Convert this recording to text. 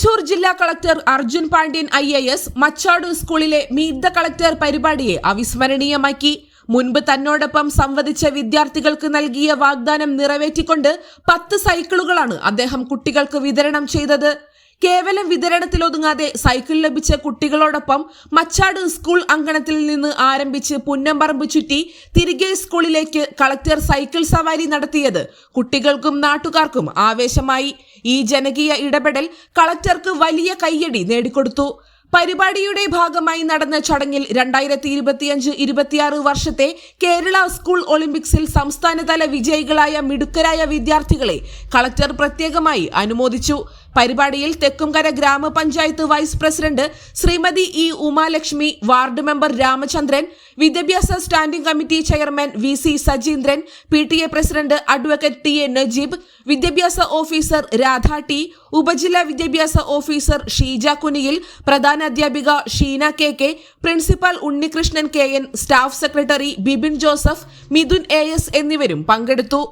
തൃശൂർ ജില്ലാ collector Arjun Pandian I A S Machad സ്കൂളിലെ meet the collector പരിപാടിയെ അവിസ്മരണീയമാക്കി. മുൻപ് തന്നോടൊപ്പം സംവദിച്ച വിദ്യാർത്ഥികൾക്ക് നൽകിയ വാഗ്ദാനം നിറവേറ്റിക്കൊണ്ട് പത്ത് സൈക്കിളുകളാണ് അദ്ദേഹം കുട്ടികൾക്ക് വിതരണം ചെയ്തത്. കേവലം വിതരണത്തിലൊതുങ്ങാതെ സൈക്കിൾ ലഭിച്ച കുട്ടികളോടൊപ്പം മച്ചാട് സ്കൂൾ അങ്കണത്തിൽ നിന്ന് ആരംഭിച്ച് പുന്നമ്പറമ്പ് ചുറ്റി തിരികെ സ്കൂളിലേക്ക് കളക്ടർ സൈക്കിൾ സവാരി നടത്തിയത് കുട്ടികൾക്കും നാട്ടുകാർക്കും ആവേശമായി. ഈ ജനകീയ ഇടപെടൽ കളക്ടർക്ക് വലിയ കയ്യടി നേടിക്കൊടുത്തു. പരിപാടിയുടെ ഭാഗമായി നടന്ന ചടങ്ങിൽ രണ്ടായിരത്തി ഇരുപത്തിയഞ്ച് ഇരുപത്തിയാറ് വർഷത്തെ കേരള സ്കൂൾ ഒളിമ്പിക്സിൽ സംസ്ഥാനതല വിജയികളായ മിടുക്കരായ വിദ്യാർത്ഥികളെ കളക്ടർ പ്രത്യേകമായി അനുമോദിച്ചു. പരിപാടിയിൽ തെക്കുംകര ഗ്രാമപഞ്ചായത്ത് vice president Shrimati E Umalakshmi ward member Ramachandran വിദ്യാഭ്യാസ standing committee chairman V C Sajeendran P T A president advocate T A Najeeb വിദ്യാഭ്യാസ ഓഫീസർ രാധ ടി ഉപജില്ലാ വിദ്യാഭ്യാസ ഓഫീസർ ഷീജ കുനിയിൽ പ്രധാന അധ്യാപിക Sheena K K principal Unnikrishnan K N staff secretary Bibin Joseph Mithun A S എന്നിവരും പങ്കെടുത്തു.